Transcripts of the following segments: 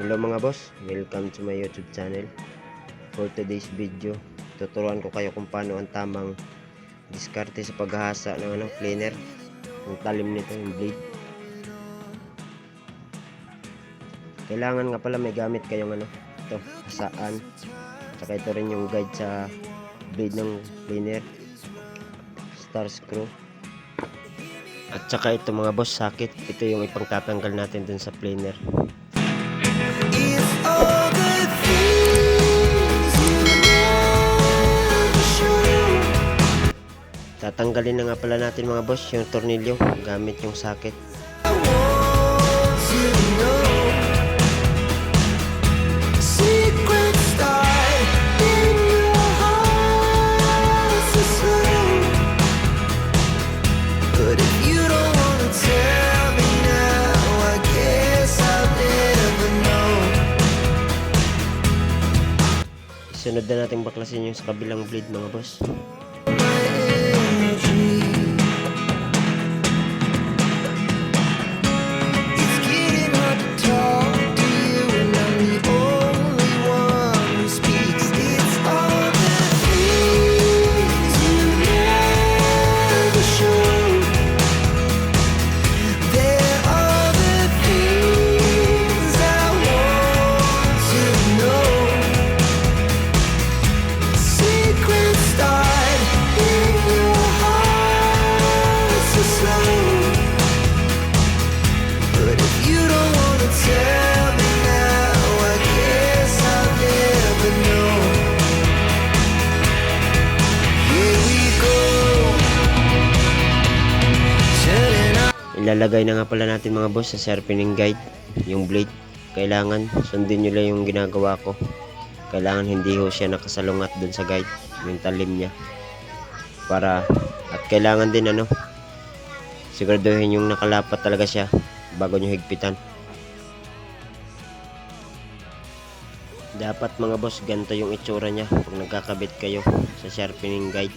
Hello mga boss, welcome to my YouTube channel. For today's video, tuturuan ko kayo kung paano ang tamang diskarte sa paghahasa ng ano, cleaner. Yung talim nito, yung blade. Kailangan nga pala may gamit kayong ano, ito, hasaan. Tsaka ito rin yung guide sa blade ng cleaner. Star screw. At saka ito mga boss, sakit. Ito yung ipangtatanggal natin dun sa planer. Tatanggalin na nga pala natin mga boss yung tornilyo gamit yung socket. Isunod na natin baklasin yung sa kabilang blade mga boss. Ilalagay na nga pala natin mga boss sa sharpening guide yung blade. Kailangan sundin nyo lang yung ginagawa ko. Kailangan hindi ho siya nakasalungat dun sa guide, yung talim niya. Para, at kailangan din ano, siguraduhin yung nakalapat talaga siya bago nyo higpitan. Dapat mga boss, ganito yung itsura niya pag nagkakabit kayo sa sharpening guide.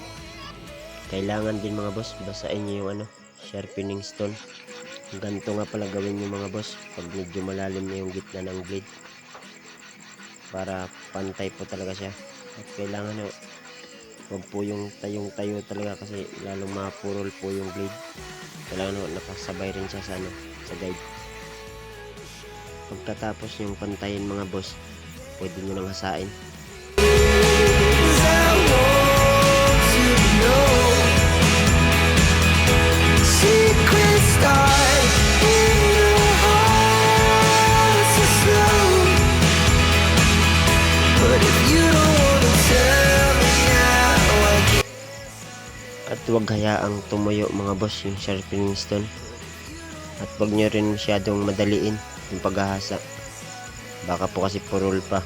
Kailangan din mga boss, basahin nyo yung ano, sharpening stone. Ganito nga pala gawin nyo mga boss pag medyo malalim na yung gitna ng blade. Para pantay po talaga siya. At kailangan no, wag po yung tayong tayo talaga kasi lalong mapurol po yung blade. Kailangan no, nakasabay rin siya sa ano, sa guide. Pagkatapos yung pantayin mga boss, pwede nyo nang hasain. At huwag hayaang tumuyo mga boss yung sharpening stone. At huwag nyo rin masyadong madaliin yung paghahasa. Baka po kasi purol pa.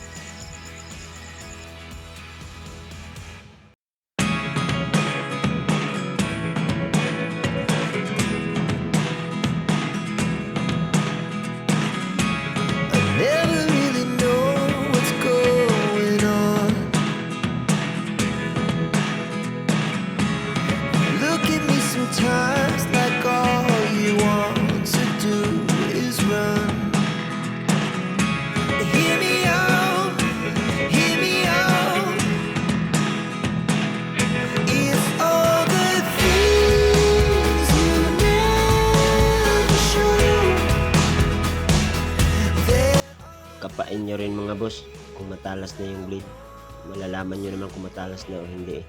Malalaman nyo naman kung matalas na o hindi.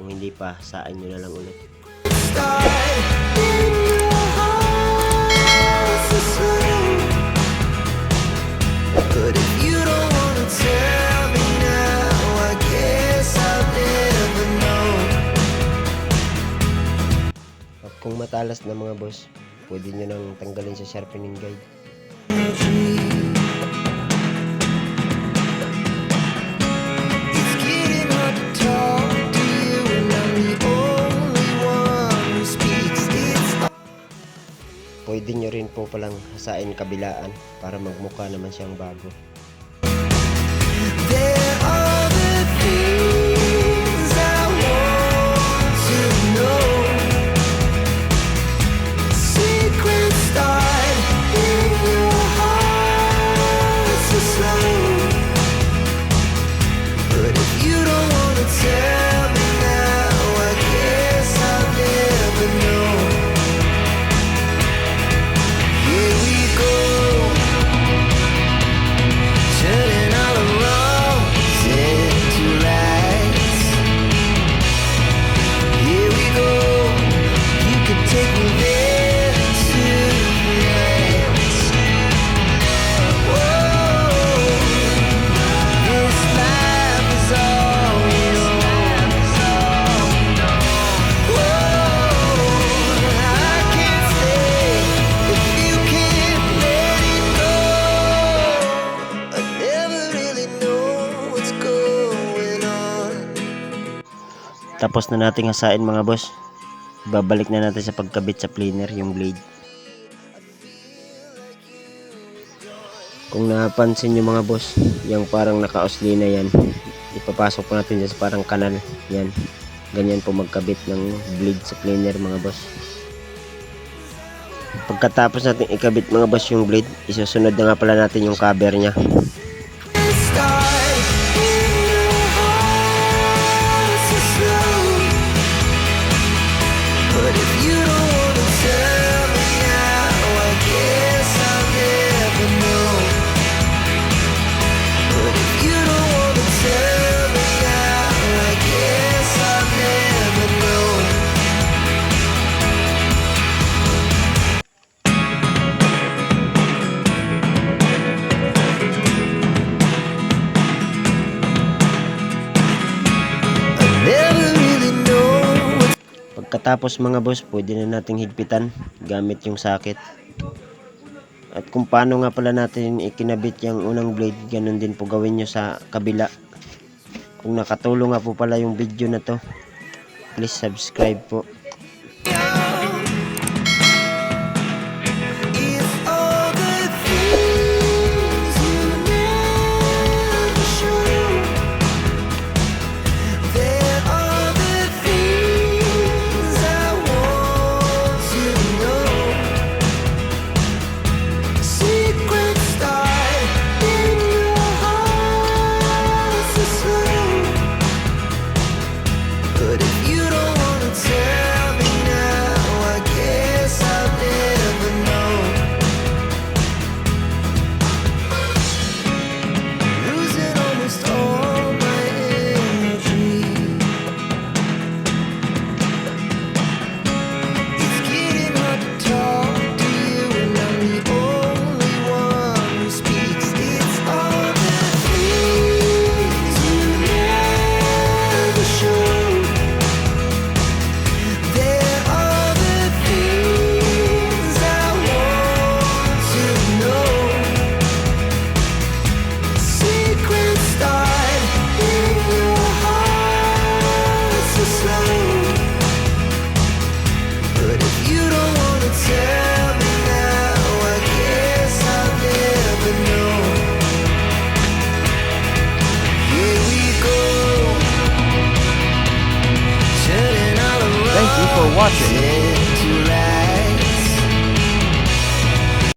Kung hindi pa, saan nyo na lang ulit. But if you don't wanna tell me now, I guess I'll never know. At kung matalas na mga boss, pwede nyo nang tanggalin sa sharpening guide. Pwede nyo rin po palang hasain kabilaan para magmukha naman siyang bago. Tapos na nating hasain mga boss. Babalik na natin sa pagkabit sa planer yung blade. Kung napansin nyo mga boss, yung parang nakausli na yan, ipapasok po natin dyan sa parang kanal. Yan. Ganyan po magkabit ng blade sa planer mga boss. Pagkatapos natin ikabit mga boss yung blade, isusunod na nga pala natin yung cover niya. Pagkatapos mga boss, pwede na nating higpitan gamit yung sakit. At kung paano nga pala natin ikinabit yung unang blade, ganun din po gawin nyo sa kabila. Kung nakatulong nga po pala yung video na to, please subscribe po. 选